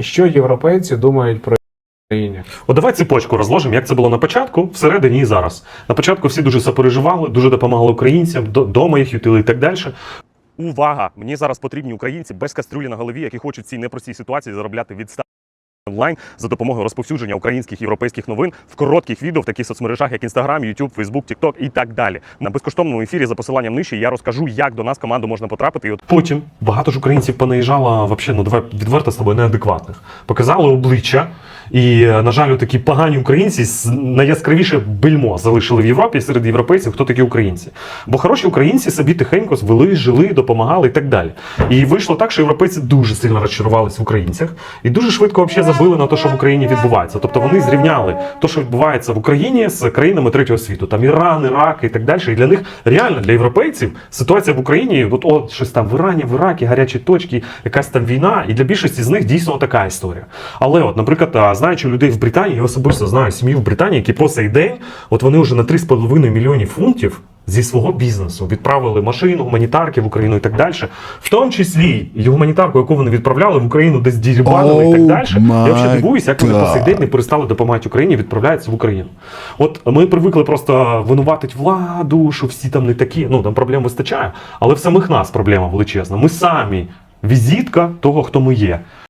Що європейці думають про Україні? От давай цепочку розложимо, як це було на початку, всередині і зараз. На початку всі дуже сопереживали, дуже допомагали українцям, до- дома їх ютили і так далі. Увага! Мені зараз потрібні українці без кастрюлі на голові, які хочуть в цій непростій ситуації заробляти від 100 онлайн за допомогою розповсюдження українських європейських новин в коротких відео в таких соцмережах, як Instagram, YouTube, Facebook, TikTok і так далі. На безкоштовному ефірі за посиланням нижче я розкажу, як до нас команду можна потрапити. І от потім багато ж українців понаїжджало вообще, ну давай відверто з тобою неадекватних. Показали обличчя. І, е, на жаль, такі погані українці найяскравіше бельмо залишили в Європі серед європейців, хто такі українці. Бо хороші українці собі тихенько звели, жили, допомагали і так далі. І вийшло так, що європейці дуже сильно розчарувалися в українцях і дуже швидко взагалі забили на те, що в Україні відбувається. Тобто вони зрівняли те, що відбувається в Україні з країнами третього світу, там Іран, Ірак і так далі. І для них реально для європейців ситуація в Україні, от, от щось там в Ірані, в Іракі, гарячі точки, якась там війна, і для більшості з них дійсно така історія. Але, от, наприклад, знаючи людей в Британії, я особисто знаю сім'ї в Британії, які по цей день, от вони вже на 3,5 мільйонів фунтів. Зі свого бізнесу відправили машину, гуманітарки в Україну і так далі. В тому числі і гуманітарку, яку вони відправляли в Україну, десь дірібанили і так Oh далі. Я взагалі дивуюся, як вони по цей день не перестали допомагати Україні, відправляються в Україну. От ми привикли просто винуватити владу, що всі там не такі. Ну там проблем вистачає, але в самих нас проблема величезна. Ми самі візитка того, хто ми є.